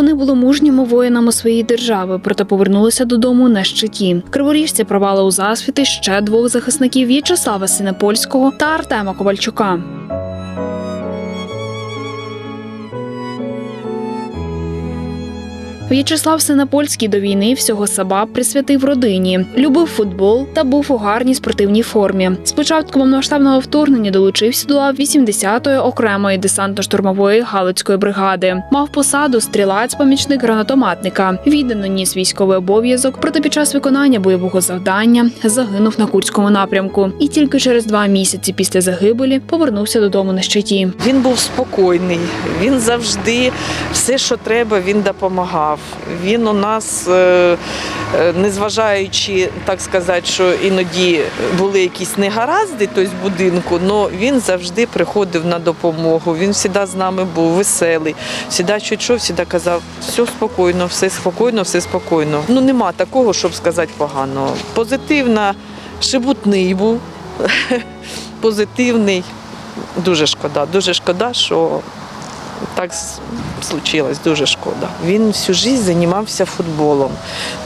Вони були мужніми воїнами своєї держави, проте повернулися додому на щиті. Криворіжці провали у засвіти ще двох захисників В'ячеслава Синепольського та Артема Ковальчука. В'ячеслав Синепольський до війни всього себе присвятив родині, любив футбол та був у гарній спортивній формі. З початку повномасштабного вторгнення долучився до лав 80-ї окремої десантно-штурмової галицької бригади. Мав посаду стрілець-помічник гранатометника. Віддано ніс військовий обов'язок, проте під час виконання бойового завдання загинув на Курському напрямку. І тільки через два місяці після загибелі повернувся додому на щиті. Він був спокійний, він завжди все, що треба, він допомагав. Він у нас, е, е, незважаючи, так сказати, що іноді були якісь негаразди тобто, будинку, але він завжди приходив на допомогу. Він завжди з нами був веселий. Завжди що, що, завжди казав, все спокійно, все спокійно, все спокійно. Ну нема такого, щоб сказати поганого. Позитивно, шебутний був, позитивний. Дуже шкода, дуже шкода, що так случилось, дуже шкода. Він всю життя займався футболом.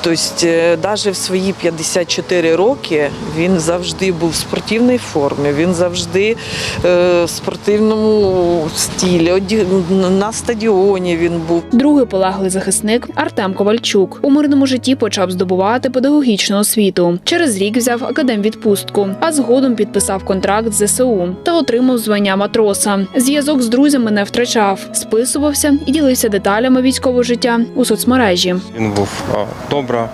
Тобто, навіть в свої 54 роки він завжди був в спортивній формі, він завжди е, в спортивному стилі, оді- на стадіоні він був. Другий полеглий захисник Артем Ковальчук у мирному житті почав здобувати педагогічну освіту. Через рік взяв академвідпустку, а згодом підписав контракт з ЗСУ та отримав звання матроса. Зв'язок з друзями не втрачав, списувався і ділився деталями військового життя у соцмережі. Він був добра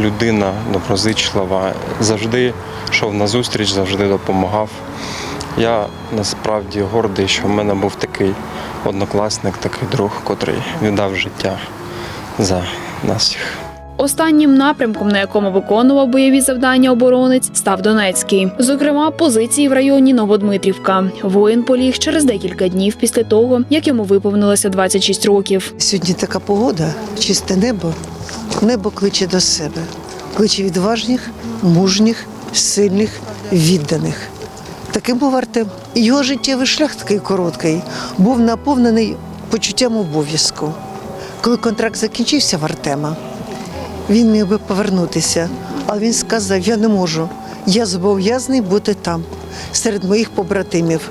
людина, доброзичлива, завжди йшов на зустріч, завжди допомагав. Я насправді гордий, що в мене був такий однокласник, такий друг, котрий віддав життя за нас всіх. Останнім напрямком, на якому виконував бойові завдання оборонець, став Донецький. Зокрема, позиції в районі Новодмитрівка. Воїн поліг через декілька днів після того, як йому виповнилося 26 років. Сьогодні така погода, чисте небо. Небо кличе до себе. Кличе відважних, мужніх, сильних, відданих. Таким був Артем. Його життєвий шлях такий короткий, був наповнений почуттям обов'язку. Коли контракт закінчився в Артема, він міг би повернутися, але він сказав: Я не можу. Я зобов'язаний бути там, серед моїх побратимів.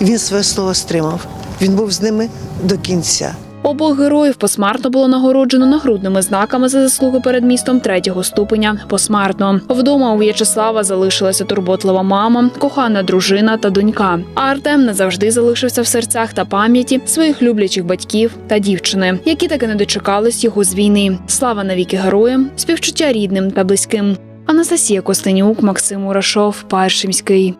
Він своє слово стримав. Він був з ними до кінця. Обох героїв посмертно було нагороджено нагрудними знаками за заслуги перед містом третього ступеня. Посмертно вдома у В'ячеслава залишилася турботлива мама, кохана дружина та донька. А Артем назавжди залишився в серцях та пам'яті своїх люблячих батьків та дівчини, які таки не дочекались його з війни. Слава навіки героям, співчуття рідним та близьким. Анастасія Костенюк, Максим Урашов, Паршимський.